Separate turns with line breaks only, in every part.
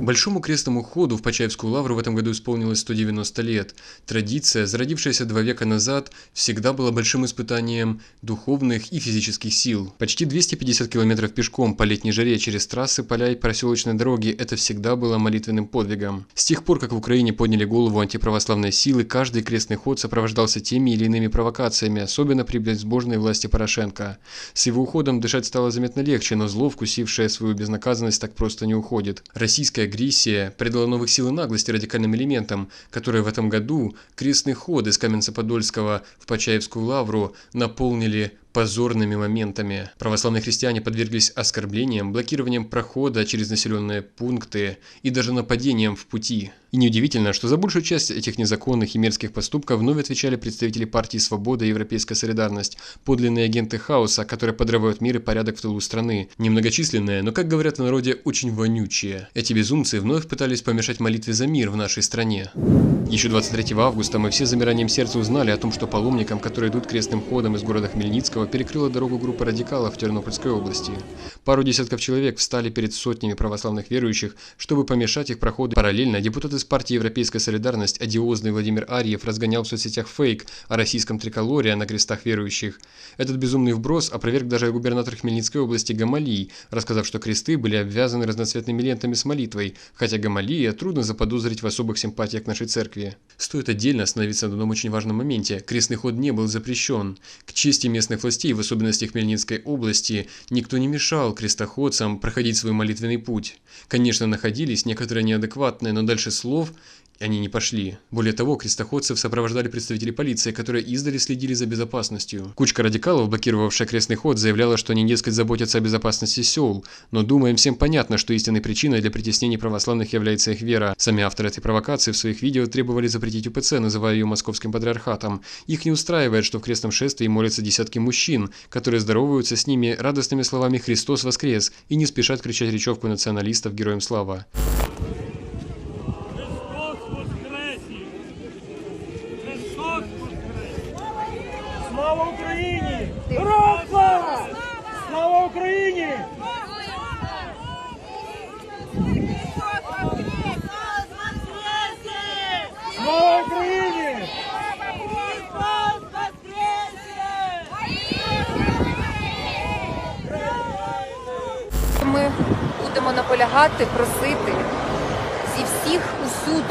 Большому крестному ходу в Почаевскую лавру в этом году исполнилось 190 лет. Традиция, зародившаяся два века назад, всегда была большим испытанием духовных и физических сил. Почти 250 километров пешком по летней жаре через трассы, поля и проселочные дороги – это всегда было молитвенным подвигом. С тех пор, как в Украине подняли голову антиправославной силы, каждый крестный ход сопровождался теми или иными провокациями, особенно при безбожной власти Порошенко. С его уходом дышать стало заметно легче, но зло, вкусившее свою безнаказанность, так просто не уходит. Российская агрессия придала новых сил и наглости радикальным элементам, которые в этом году крестный ход из Каменца-Подольского в Почаевскую лавру наполнили позорными моментами. Православные христиане подверглись оскорблениям, блокированием прохода через населенные пункты и даже нападениям в пути. И неудивительно, что за большую часть этих незаконных и мерзких поступков вновь отвечали представители партии «Свобода» и «Европейская солидарность», подлинные агенты хаоса, которые подрывают мир и порядок в тылу страны. Немногочисленные, но, как говорят в народе, очень вонючие. Эти безумцы вновь пытались помешать молитве за мир в нашей стране. Еще 23 августа мы все замиранием сердца узнали о том, что паломникам, которые идут крестным ходом из города Хмельницкого, перекрыла дорогу группа радикалов в Тернопольской области. Пару десятков человек встали перед сотнями православных верующих, чтобы помешать их проходу. Параллельно депутат из партии «Европейская солидарность» одиозный Владимир Арьев разгонял в соцсетях фейк о российском триколоре на крестах верующих. Этот безумный вброс опроверг даже губернатор Хмельницкой области Гамалий, рассказав, что кресты были обвязаны разноцветными лентами с молитвой, хотя Гамалия трудно заподозрить в особых симпатиях к нашей церкви. Стоит отдельно остановиться на одном очень важном моменте. Крестный ход не был запрещен. К чести местных властей, в особенности Хмельницкой области, никто не мешал крестоходцам проходить свой молитвенный путь. Конечно, находились некоторые неадекватные, но дальше слов они не пошли. Более того, крестоходцев сопровождали представители полиции, которые издали следили за безопасностью. Кучка радикалов, блокировавшая крестный ход, заявляла, что они, дескать, заботятся о безопасности сел. Но думаем, всем понятно, что истинной причиной для притеснений православных является их вера. Сами авторы этой провокации в своих видео требовали запретить УПЦ, называя ее московским патриархатом. Их не устраивает, что в крестном шествии молятся десятки мужчин, которые здороваются с ними радостными словами «Христос воскрес» и не спешат кричать речевку националистов «Героям слава».
Слава Україні! Героям слава! Слава Україні! Слава Україні!
Ми будемо наполягати, просити зі всіх усюд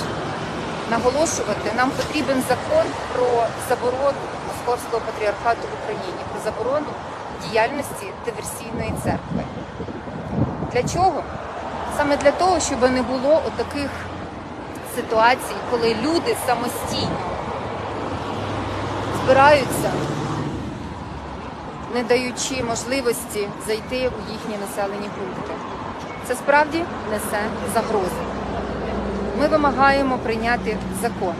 наголошувати, нам потрібен закон про заборону Московського патріархату в Україні, про заборону діяльності диверсійної церкви. Для чого? Саме для того, щоб не було отаких ситуацій, коли люди самостійно збираються, не даючи можливості зайти у їхні населені пункти. Це справді несе загрозу. Ми вимагаємо прийняти закон.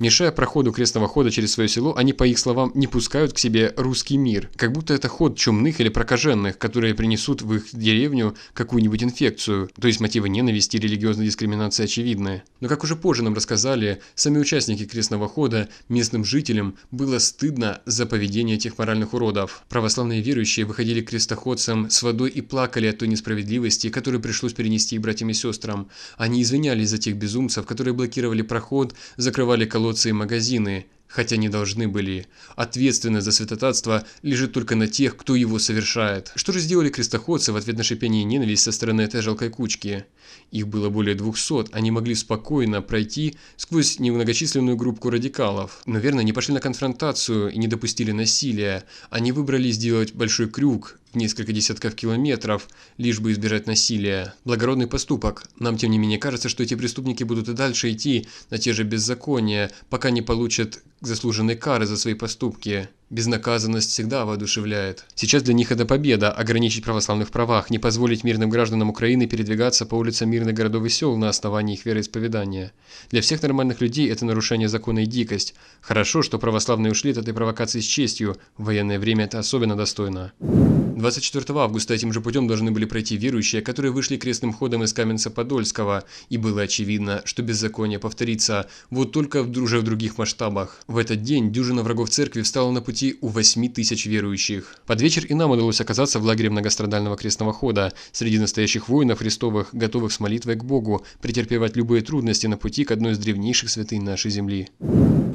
Мешая проходу крестного хода через свое село, они, по их словам, не пускают к себе русский мир, как будто это ход чумных или прокаженных, которые принесут в их деревню какую-нибудь инфекцию, то есть мотивы ненависти и религиозной дискриминации очевидны. Но как уже позже нам рассказали, сами участники крестного хода, местным жителям, было стыдно за поведение этих моральных уродов. Православные верующие выходили к крестоходцам с водой и плакали от той несправедливости, которую пришлось перенести и братьям и сестрам. Они извинялись за тех безумцев, которые блокировали проход, закрывали колодцы и магазины, хотя не должны были. Ответственность за святотатство лежит только на тех, кто его совершает. Что же сделали крестоходцы в ответ на шипение и ненависть со стороны этой жалкой кучки? Их было более 200, они могли спокойно пройти сквозь немногочисленную группку радикалов. Наверное, не пошли на конфронтацию и не допустили насилия. Они выбрали сделать большой крюк несколько десятков километров, лишь бы избежать насилия. Благородный поступок. Нам, тем не менее, кажется, что эти преступники будут и дальше идти на те же беззакония, пока не получат заслуженной кары за свои поступки. Безнаказанность всегда воодушевляет. Сейчас для них это победа – ограничить православных правах, не позволить мирным гражданам Украины передвигаться по улицам мирных городов и сел на основании их вероисповедания. Для всех нормальных людей это нарушение закона и дикость. Хорошо, что православные ушли от этой провокации с честью, в военное время это особенно достойно. 24 августа этим же путем должны были пройти верующие, которые вышли крестным ходом из Каменца-Подольского, и было очевидно, что беззаконие повторится, вот только в- уже в других масштабах. В этот день дюжина врагов церкви встала на пути у 8 тысяч верующих. Под вечер и нам удалось оказаться в лагере многострадального крестного хода, среди настоящих воинов Христовых, готовых с молитвой к Богу, претерпевать любые трудности на пути к одной из древнейших святынь нашей земли.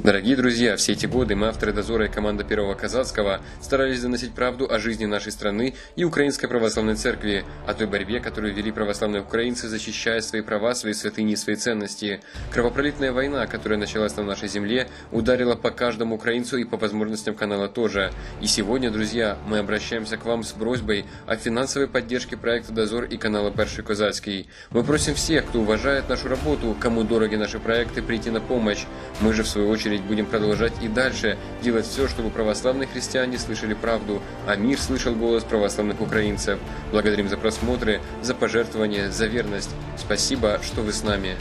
Дорогие друзья, все эти годы мы, авторы «Дозора» и команда Первого Казацкого, старались доносить правду о жизни нашей страны и Украинской Православной Церкви, о той борьбе, которую вели православные украинцы, защищая свои права, свои святыни и свои ценности. Кровопролитная война, которая началась на нашей земле, ударила по каждому украинцу и по возможностям канала тоже. И сегодня, друзья, мы обращаемся к вам с просьбой о финансовой поддержке проекта «Дозор» и канала «Перший Козацкий». Мы просим всех, кто уважает нашу работу, кому дороги наши проекты, прийти на помощь. Мы же, в свою очередь, будем продолжать и дальше делать все, чтобы православные христиане слышали правду, а мир слышал голос православных украинцев. Благодарим за просмотры, за пожертвования, за верность. Спасибо, что вы с нами.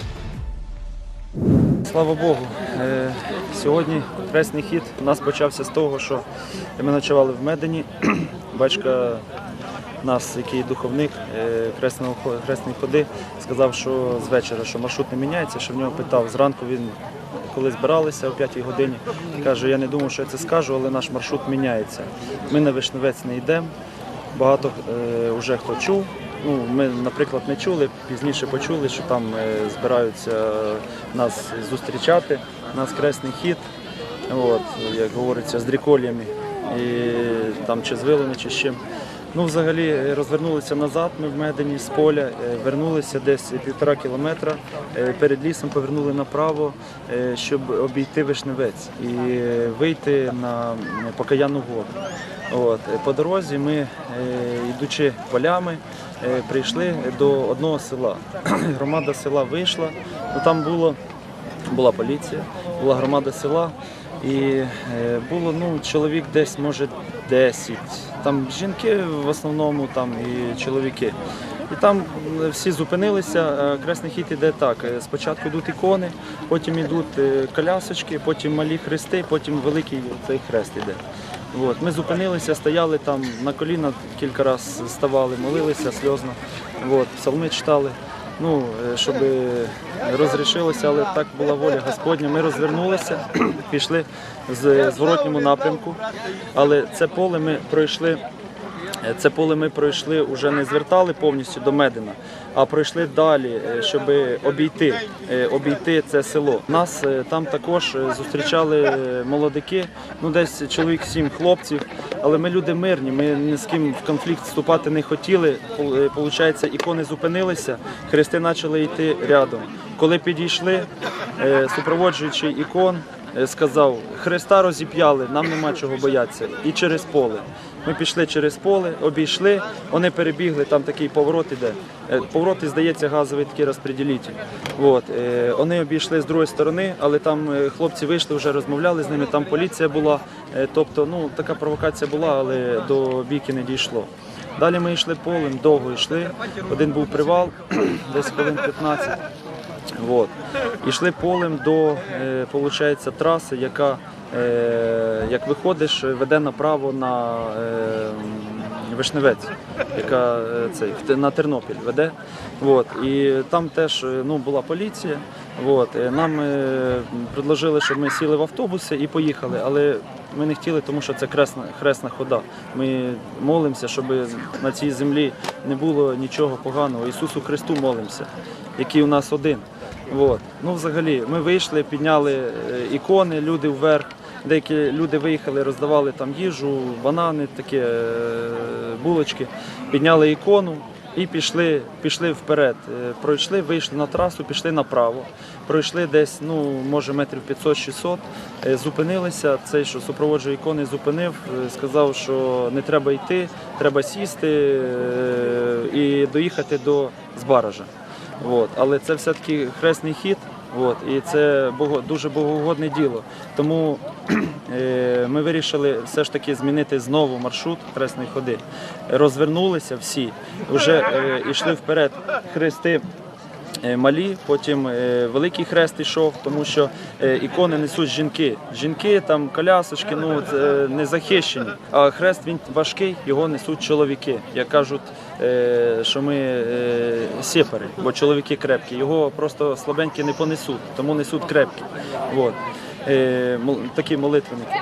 Слава Богу. Е, Сьогодні хресний хід у нас почався з того, що ми ночували в Медині. Батька нас, який духовник е, хресного хо- хресної ходи, сказав, що з вечора, що маршрут не міняється, що в нього питав. Зранку він, коли збиралися о 5 годині, каже, я не думав, що я це скажу, але наш маршрут міняється. Ми на Вишневець не йдемо. Багато е, вже хто чув. Ну, ми, наприклад, не чули, пізніше почули, що там е, збираються нас зустрічати, нас кресний хід, от, як говориться, з дріколіями, і там чи з вилами, чи з чим. Ну, взагалі е, розвернулися назад, ми в Медині з поля, е, вернулися десь півтора кілометра, е, перед лісом повернули направо, щоб обійти Вишневець і вийти на Покаянну гору. От, по дорозі ми, йдучи полями, прийшли до одного села. Громада села вийшла, ну, там було, була поліція, була громада села, і було ну, чоловік десь, може, 10. Там жінки в основному там, і чоловіки. І там всі зупинилися. Е, Кресний хід іде так. е, Спочатку йдуть ікони, потім йдуть е, колясочки, потім малі хрести, потім великий цей хрест іде. От. Ми зупинилися, стояли там на коліна, кілька разів ставали, молилися сльозно. От. Псалми читали. Ну, е, щоб розрішилося, але так була воля Господня. Ми розвернулися, пішли з зворотньому напрямку, але це поле ми пройшли. Е, Це поле ми пройшли, вже не звертали повністю до Медина, а пройшли далі, е, щоб обійти, е, обійти це село. Нас там також зустрічали молодики, ну десь чоловік сім хлопців. Але ми люди мирні, ми ні з ким в конфлікт вступати не хотіли. Пол- Получається, ікони зупинилися, хрести почали йти рядом. Коли підійшли, супроводжуючий ікон сказав: Христа розіп'яли, нам нема чого боятися. І через поле. Ми пішли через поле, обійшли, вони перебігли, там такий поворот іде. Е, Поворот, і, здається, газовий такий розподілитель. От. е, Вони обійшли з другої сторони, але там е, хлопці вийшли, вже розмовляли з ними, там поліція була. Е, Тобто, ну, така провокація була, але до бійки не дійшло. Далі ми йшли полем, довго йшли. Один був привал, десь хвилин 15. Вот. Ішли полем до е, получається, траси, яка, е, як виходиш, веде направо на е, Вишневець, яка е, цей, на Тернопіль веде. Вот. І там теж е, ну, була поліція. Вот. Е, Нам е, предложили, щоб ми сіли в автобуси і поїхали, але ми не хотіли, тому що це хресна, хресна хода. Ми молимося, щоб на цій землі не було нічого поганого. Ісусу Христу молимося, який у нас один. Вот. Ну, взагалі, ми вийшли, підняли е, ікони, люди вверх. Деякі люди виїхали, роздавали там їжу, банани, такі е, булочки, підняли ікону і пішли, пішли вперед. Е, Пройшли, вийшли на трасу, пішли направо. Пройшли десь, ну, може, метрів 500-600, е, зупинилися. Цей, що супроводжує ікони, зупинив, сказав, що не треба йти, треба сісти і доїхати до Збаража. От. Але це все-таки хресний хід, от. і це дуже богоугодне діло. Тому е, ми вирішили все ж таки змінити знову маршрут хресної ходи. Розвернулися всі, вже е, йшли вперед хрести. е, малі, потім великий хрест йшов, тому що ікони несуть жінки. Жінки там колясочки, ну не захищені. А хрест він важкий, його несуть чоловіки. Як кажуть, що ми е, сепари, бо чоловіки крепкі. Його просто слабенькі не понесуть, тому несуть крепкі. От. Е, такі молитвенники.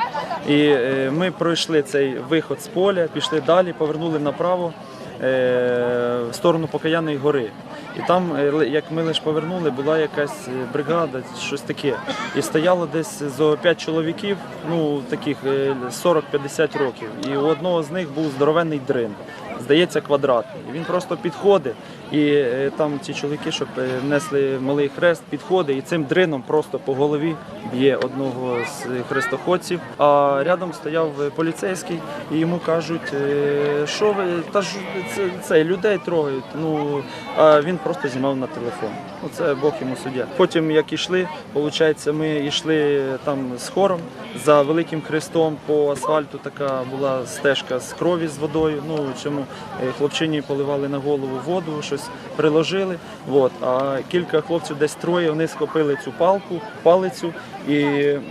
І е, ми пройшли цей виход з поля, пішли далі, повернули направо е, в сторону Покаянної гори. І там, е, як ми лише повернули, була якась е, бригада, щось таке. І стояло десь зо 5 чоловіків, ну таких е, 40-50 років. І у одного з них був здоровенний дрин, здається, квадратний. Він просто підходить, і е, там ці чоловіки, щоб е, несли малий хрест, підходить і цим дрином просто по голові б'є одного з хрестоходців. А рядом стояв е, поліцейський, і йому кажуть, що ви та ж це, це людей трогають. Ну а він просто знімав на телефон. Ну це Бог йому суддя. Потім, як ішли, виходить, ми йшли там з хором за великим хрестом по асфальту. Така була стежка з крові з водою. Ну чому хлопчині поливали на голову воду, щось приложили. От. А кілька хлопців, десь троє, вони схопили цю палку, палицю і е,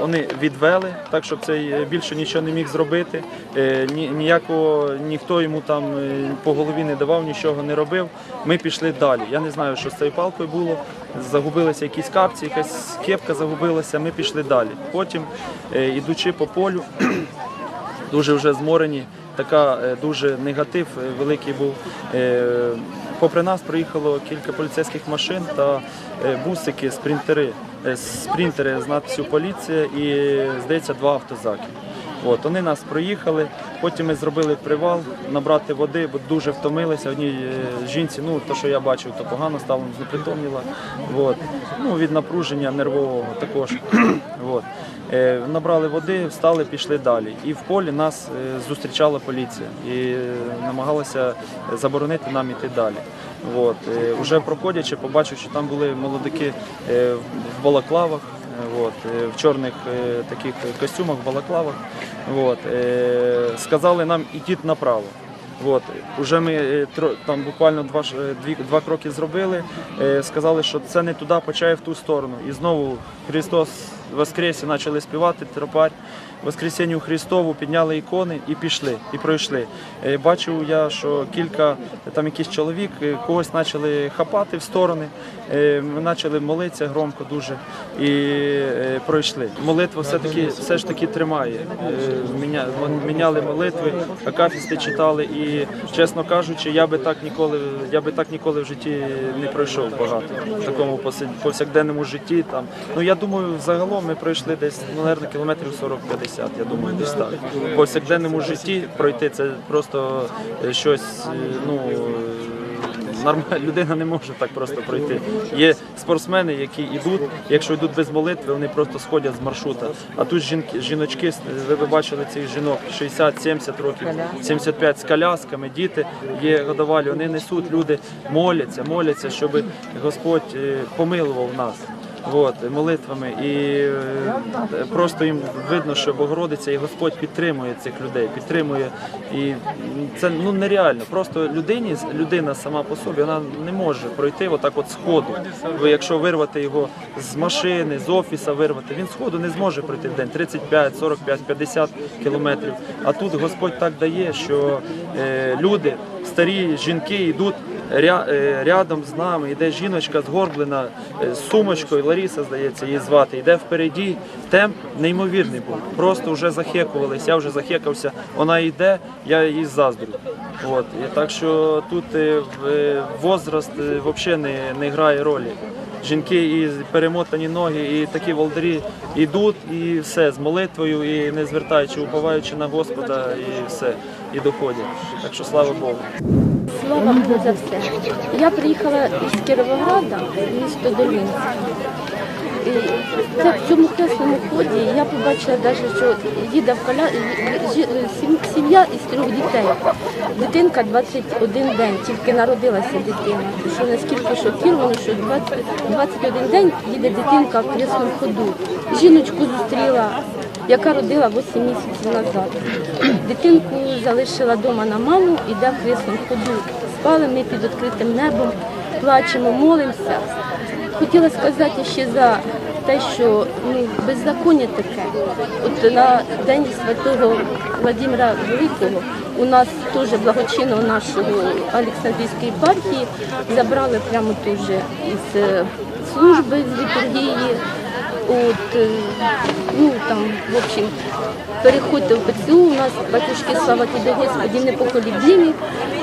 вони відвели, так щоб цей е, більше нічого не міг зробити. Е, ні, ніякого ніхто йому там е, по голові не давав, нічого не робив. Ми пішли далі. Я не знаю, що з цією палкою було. Загубилися якісь капці, якась кепка загубилася. Ми пішли далі. Потім, е, ідучи по полю, дуже вже зморені. Така е, дуже негатив е, великий був. Е, Попри нас проїхало кілька поліцейських машин та бусики, спринтери, спринтери з надписю поліція і, здається, два автозаки. От, вони нас проїхали, потім ми зробили привал, набрати води, бо дуже втомилися. Одній е, жінці, ну то, що я бачив, то погано стало, знепритомніла. От. Ну, від напруження нервового також. От. Е, Набрали води, встали, пішли далі. І в полі нас е, зустрічала поліція і намагалася заборонити нам іти далі. От. Уже проходячи, побачив, що там були молодики в балаклавах. Е, От, е, в чорних е, таких костюмах, балаклавах. От, е, сказали нам ідіть направо. От, уже ми там буквально два, дві, два кроки зробили, сказали, що це не туди, почає в ту сторону. І знову Христос Воскрес почали співати тропарь. Воскресенню Христову підняли ікони і пішли, і пройшли. Бачив я, що кілька там якийсь чоловік когось почали хапати в сторони. Е, Ми почали молитися громко дуже і е, пройшли. Молитва все-таки все ж таки тримає. Е, Міняли молитви, акафісти читали, і чесно кажучи, я би так ніколи, я би так ніколи в житті не пройшов багато в такому повсякденному житті. Там ну я думаю, загалом ми пройшли десь ну, наверно, кілометрів 40-50, Я думаю, десь так. В повсякденному житті пройти це просто щось. Ну нормальна людина не може так просто пройти. Є спортсмени, які йдуть, якщо йдуть без молитви, вони просто сходять з маршрута. А тут жінки, жіночки, ви б бачили цих жінок 60-70 років, 75 з колясками, діти є годовалі, вони несуть, люди моляться, моляться, щоб Господь е, помилував нас. От, молитвами, і е, просто їм видно, що Богородиця і Господь підтримує цих людей, підтримує. І це ну нереально. Просто людині, людина сама по собі вона не може пройти отак от сходу. Якщо вирвати його з машини, з офіса вирвати, він сходу не зможе пройти в день 35, 45, 50 кілометрів. А тут Господь так дає, що е, люди, старі жінки йдуть рядом з нами йде жіночка згорблена е, з сумочкою, Ларіса, здається, її звати, йде впереді. Темп неймовірний був. Просто вже захекувались, я вже захекався. Вона йде, я їй заздрю. От. І так що тут е, е, возраст е, взагалі не, не грає ролі. Жінки і перемотані ноги, і такі волдарі йдуть, і все з молитвою, і не звертаючи, уповаючи на Господа, і все, і доходять. Так що слава Богу.
Слава Богу за все. Я приїхала із Кіровограда, місто Долинськ. І це в цьому хресному ході я побачила навіть, що їде в коля... сім'я із трьох дітей. Дитинка 21 день, тільки народилася дитина. Що наскільки шокіровано, що 20... 21 день їде дитинка в хресному ходу. Жіночку зустріла, яка родила 8 місяців назад. Дитинку залишила вдома на маму, іде в хресному ходу. Спали ми під відкритим небом. плачемо, молимося. Хотіла сказати ще за те, що ну, беззаконня таке. От на День Святого Владимира Великого у нас теж благочинного нашого Олександрійської єпархії забрали прямо теж із е, служби, з літургії. От, е, ну там, в общем, переходьте в ПЦУ, у нас батюшки, слава тобі, Господі, непоколебімі.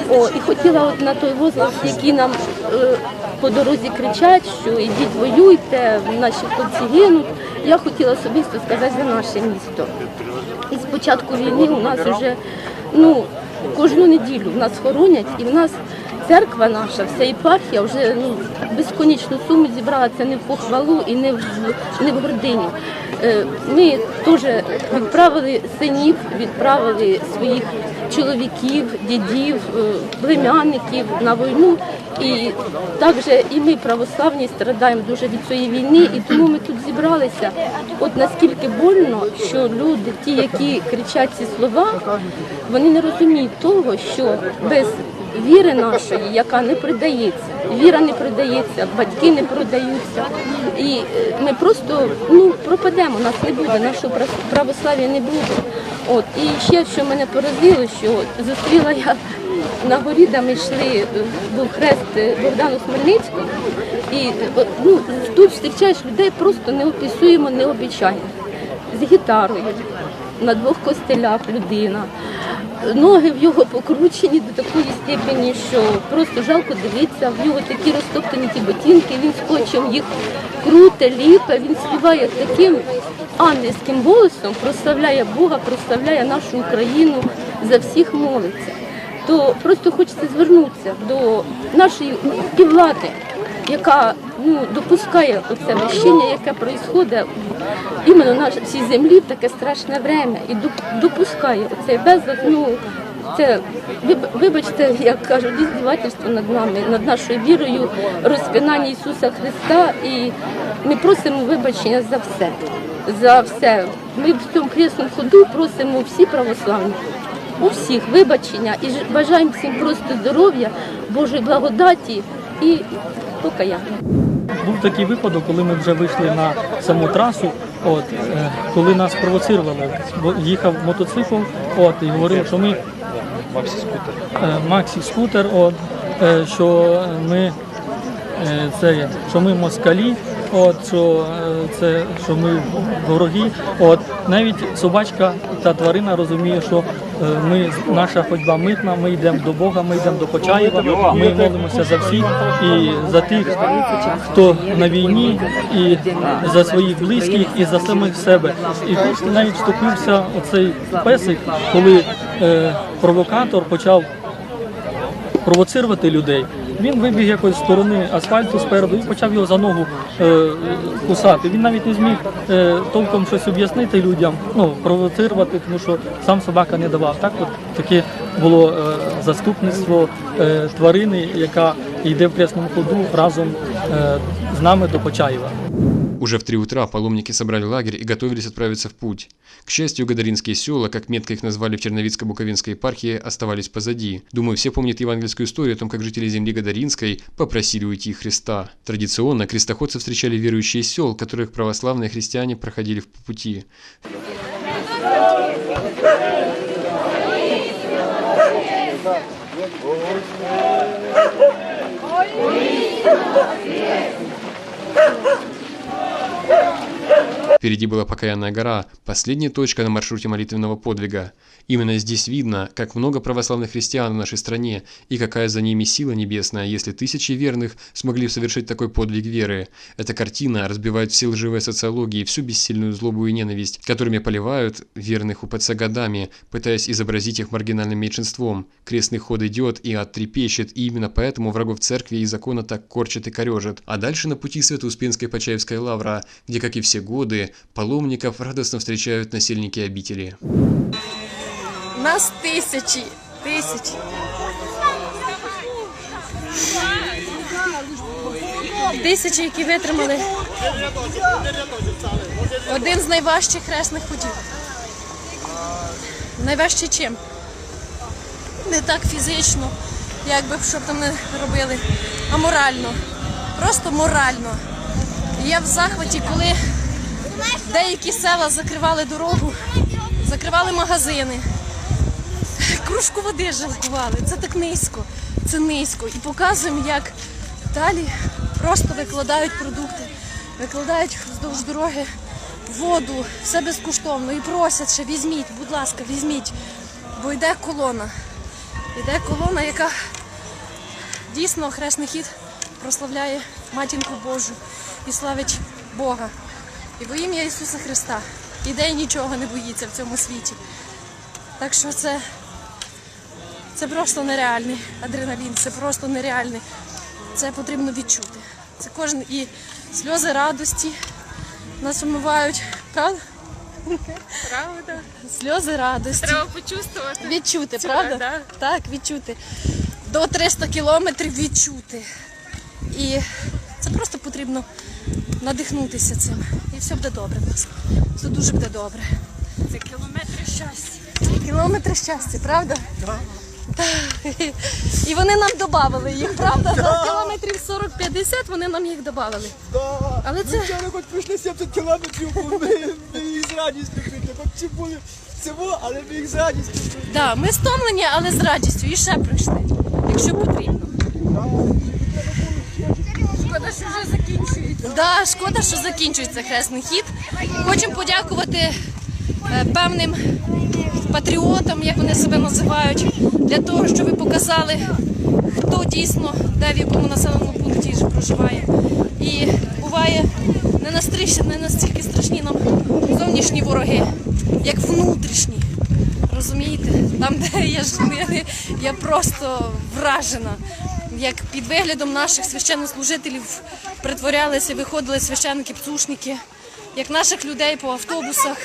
О, і хотіла от на той возглас, який нам е, по дорозі кричать, що ідіть воюйте, наші хлопці гинуть. Я хотіла особисто сказати за наше місто. І з початку війни у нас вже ну, кожну неділю в нас хоронять, і в нас церква наша, вся єпархія вже ну, безконечну суму зібрала не в похвалу і не в, не в гординю. Е, Ми теж відправили синів, відправили своїх чоловіків, дідів, е, племянників на війну. І також і ми православні страдаємо дуже від цієї війни, і тому ми тут зібралися. От наскільки больно, що люди, ті, які кричать ці слова, вони не розуміють того, що без віри нашої, яка не придається, віра не придається, батьки не продаються. І е, ми просто ну, пропадемо, нас не буде, нашого православ'я не буде. От. І ще що мене поразило, що зустріла я на горі, де ми йшли, е, був хрест е, Богдану Хмельницькому. І ну, тут зустрічаєш людей просто неописуємо, необічайно. З гітарою, на двох костелях людина. Ноги в його покручені до такої степені, що просто жалко дивитися. В нього такі розтоптані ті ботинки, він скотчем їх круте, ліпе, він співає таким ангельським голосом, прославляє Бога, прославляє нашу Україну, за всіх молиться. То просто хочеться звернутися до нашої і влади, яка ну, допускає оце вищення, яке відбувається іменно на цій землі в таке страшне время і допускає оцей безлад, ну, це, вибачте, як кажуть, іздівательство над нами, над нашою вірою, розпинання Ісуса Христа. І ми просимо вибачення за все. За все. Ми в цьому хресному ходу просимо всі православні. У всіх вибачення і бажаємо всім просто здоров'я, Божої благодаті і покаяння.
Був такий випадок, коли ми вже вийшли на саму трасу. От е, коли нас провоцирували, бо їхав мотоцикл, от і говорив, що ми
Максі скутер.
е, Максі скутер, от е, що ми це що ми москалі, от що це що ми вороги. От навіть собачка та тварина розуміє, що ми наша ходьба митна, ми йдемо до Бога, ми йдемо до Почаєва, ми молимося за всіх і за тих, хто на війні, і за своїх близьких, і за самих себе. І тут навіть вступився оцей песик, коли е, провокатор почав провоцирувати людей. Він вибіг якось з сторони асфальту спереду і почав його за ногу е, кусати. Він навіть не зміг е, толком щось об'яснити людям, ну провоцирувати, тому що сам собака не давав. Так, от таке було е, заступництво е, тварини, яка йде в прясному ходу разом е, з нами до Почаєва.
Уже в три утра паломники собрали лагерь и готовились отправиться в путь. К счастью, Гадаринские села, как метко их назвали в Черновицко-Буковинской епархии, оставались позади. Думаю, все помнят евангельскую историю о том, как жители земли Гадаринской попросили уйти Христа. Традиционно крестоходцы встречали верующие сел, которых православные христиане проходили в пути. Yeah. Впереди была покаянная гора, последняя точка на маршруте молитвенного подвига. Именно здесь видно, как много православных христиан в нашей стране и какая за ними сила небесная, если тысячи верных смогли совершить такой подвиг веры. Эта картина разбивает все лживые социологии всю бессильную злобу и ненависть, которыми поливают верных УПЦ годами, пытаясь изобразить их маргинальным меньшинством. Крестный ход идет и ад и именно поэтому врагов церкви и закона так корчат и корежат. А дальше на пути Свято-Успенской Почаевская лавра, где, как и все годы, паломников радостно встречают насельники обители.
Нас тисячі, тисячі. Тисячі, які витримали. Один з найважчих хресних ходів. Найважче чим? Не так фізично, як би що б там не робили, а морально. Просто морально. Я в захваті, коли деякі села закривали дорогу, закривали магазини, кружку води жалкували. Це так низько, це низько. І показуємо, як далі просто викладають продукти, викладають вздовж дороги воду, все безкоштовно і просять ще візьміть, будь ласка, візьміть. Бо йде колона. Йде колона, яка дійсно хресний хід прославляє матінку Божу і славить Бога. І во ім'я Ісуса Христа. Іде і нічого не боїться в цьому світі. Так що це, це просто нереальний адреналін, це просто нереальний. Це потрібно відчути. Це кожен і сльози радості нас вимивають, правда?
Правда?
Сльози радості.
Треба почувствувати.
Відчути,
Цю,
правда?
да.
Так, відчути. До 300 кілометрів відчути. І це просто потрібно надихнутися цим. І все буде добре. Все дуже буде добре.
Це кілометри щастя.
Кілометри щастя, правда? Так. І вони нам додали їх, правда? За кілометрів 40-50 вони нам їх додали. Але це
Вчора хоч пройшли 70 кілометрів, бо ми, ми їх з радістю прийшли. Хоч чи були всього, але ми їх з радістю прийшли.
да, ми стомлені, але з радістю. І ще прийшли, якщо потрібно.
Шкода, що вже закінчується.
Да, шкода, що закінчується хресний хід. Хочемо подякувати е, певним патріотам, як вони себе називають, для того, щоб ви показали, хто дійсно де в якому населеному пункті проживає. І буває не настільки, не настільки страшні нам зовнішні вороги, як внутрішні. Розумієте? Там, де я ж я, я просто вражена, як під виглядом наших священнослужителів притворялися, виходили священники, пцушники, як наших людей по автобусах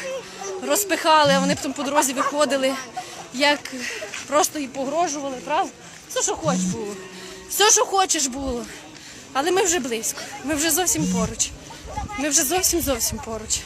розпихали, а вони потім по дорозі виходили, як просто і погрожували, правда? Все, що хоч було. Все, що хочеш було. Але ми вже близько, ми вже зовсім поруч. Ми вже зовсім зовсім поруч.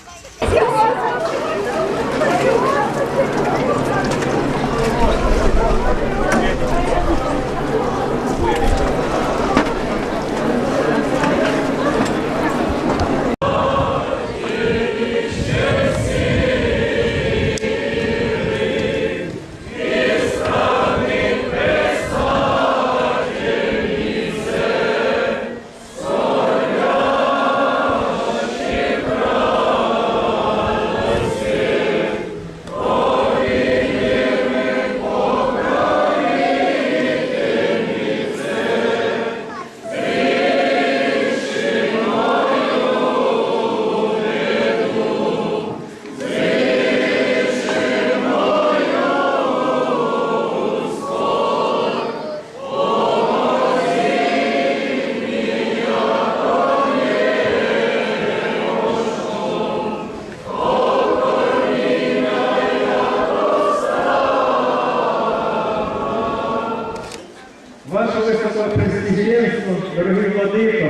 Дорогі владико,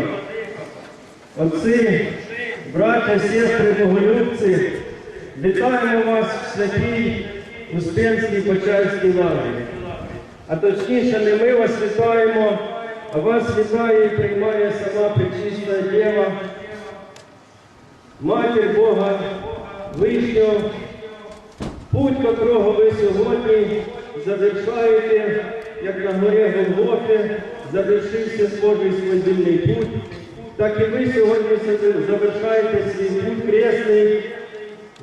отці, браття, сестри, боголюбці, вітаємо вас в святій Успенській Почаївській лаврі. А точніше, не ми вас вітаємо, а вас вітає і приймає сама Пречиста Дєва, Матір Бога Вишнього, путь котрого ви сьогодні завершаєте, як на горі Голгофи, завершився Божий свобільний путь, так і ви сьогодні завершаєте свій путь кресний,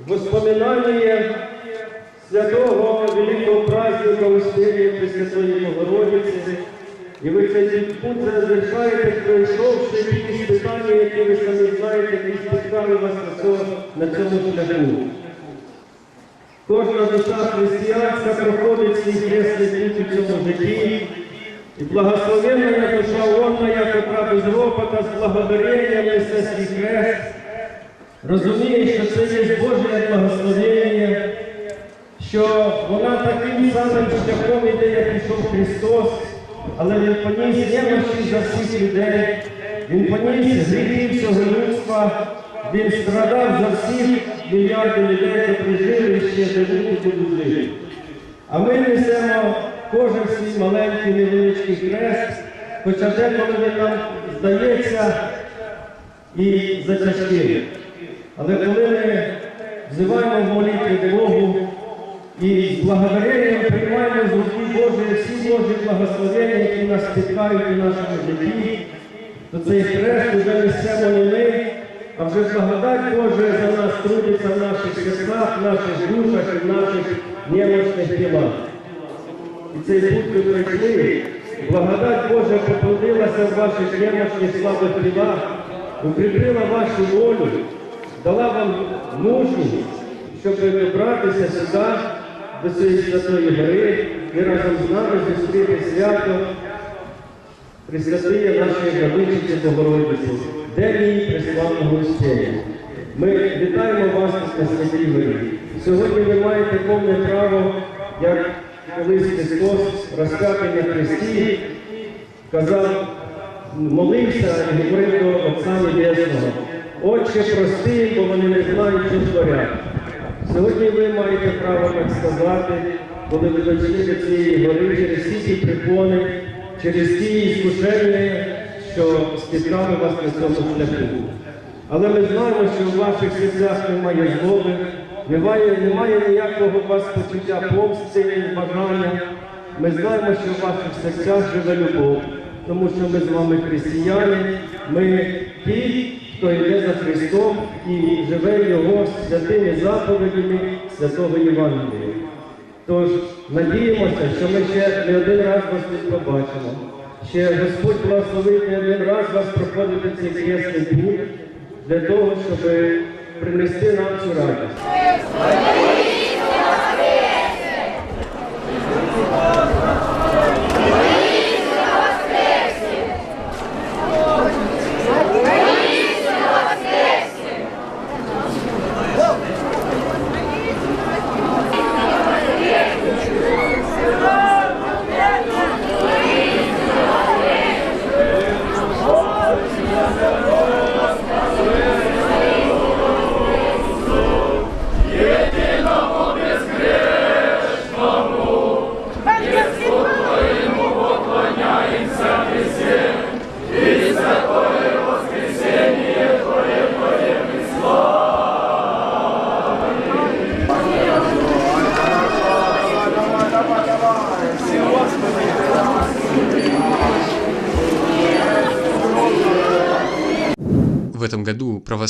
воспоминання святого великого праздника Успения Пресвятої Богородиці. І ви цей путь завершаєте, пройшовши ті спитання, які ви самі знаєте, які спіткали вас на цьому шляху. Кожна душа християнська проходить свій хресний путь у цьому житті. І благословенна душа онна, яка без ропота, з благодаренням несе свій хрест, розуміє, що це є Боже благословення, що вона таким самим шляхом іде, як пішов Христос, але Він поніс немощі за всіх людей, Він поніс гріхи всього людства, Він страдав за всіх мільярдів людей, які жили ще живуть будуть жити. А ми несемо кожен свій маленький невеличкий хрест, хоча деколи він нам здається і затяжким. Але коли ми взиваємо в молитві Богу і з благодаренням приймаємо з руки Божої всі Божі благословення, які нас спіткають у нашому житті, то цей хрест вже несемо не ми, а вже благодать Божа за нас трудиться в наших серцях, в наших душах і в наших немощних тілах. І цей путь ви пройшли, благодать Божа поплодилася в ваших немощних слабих тілах, укріпила вашу волю, дала вам мужність, щоб добратися сюди, до цієї святої гори і разом з нами зустріти свято Пресвятиє нашої Владичиці Богородиці, де її приславного Устєя. Ми вітаємо вас на святій горі. Сьогодні ви маєте повне право, як колись Христос розп'ятий на Христі, казав, молився і говорив до Отця Небесного. Отче, прости, бо вони не знають, що творять. Сьогодні ви маєте право так сказати, коли ви дійшли до цієї гори через всі ті препони, через ті іскушення, що спіткали вас на цьому шляху. Але ми знаємо, що в ваших серцях немає злоби, немає, немає ніякого у вас почуття помсти, бажання. Ми знаємо, що в ваших серцях живе любов, тому що ми з вами християни, ми ті, хто йде за Христом і живе Його святими заповідями Святого Євангелія. Тож надіємося, що ми ще не один раз вас тут побачимо. Ще Господь благословить не один раз вас проходити цей хресний путь для того, щоб принести нам цю радість.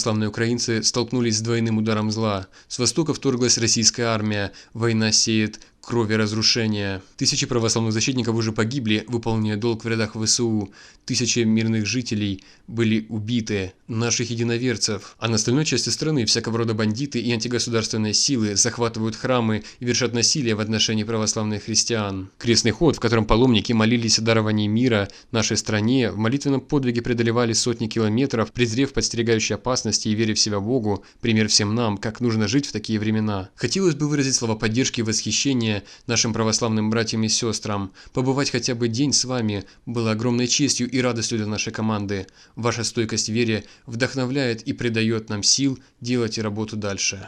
православные украинцы столкнулись с двойным ударом зла. С востока вторглась российская армия, война сеет крови разрушения. Тысячи православных защитников уже погибли, выполняя долг в рядах ВСУ. Тысячи мирных жителей были убиты, наших единоверцев. А на остальной части страны всякого рода бандиты и антигосударственные силы захватывают храмы и вершат насилие в отношении православных христиан. Крестный ход, в котором паломники молились о даровании мира нашей стране, в молитвенном подвиге преодолевали сотни километров, презрев подстерегающие опасности и веря в себя Богу, пример всем нам, как нужно жить в такие времена. Хотелось бы выразить слова поддержки и восхищения нашим православным братьям и сестрам. Побывать хотя бы день с вами было огромной честью и радостью для нашей команды. Ваша стойкость в вере вдохновляет и придает нам сил делать работу дальше.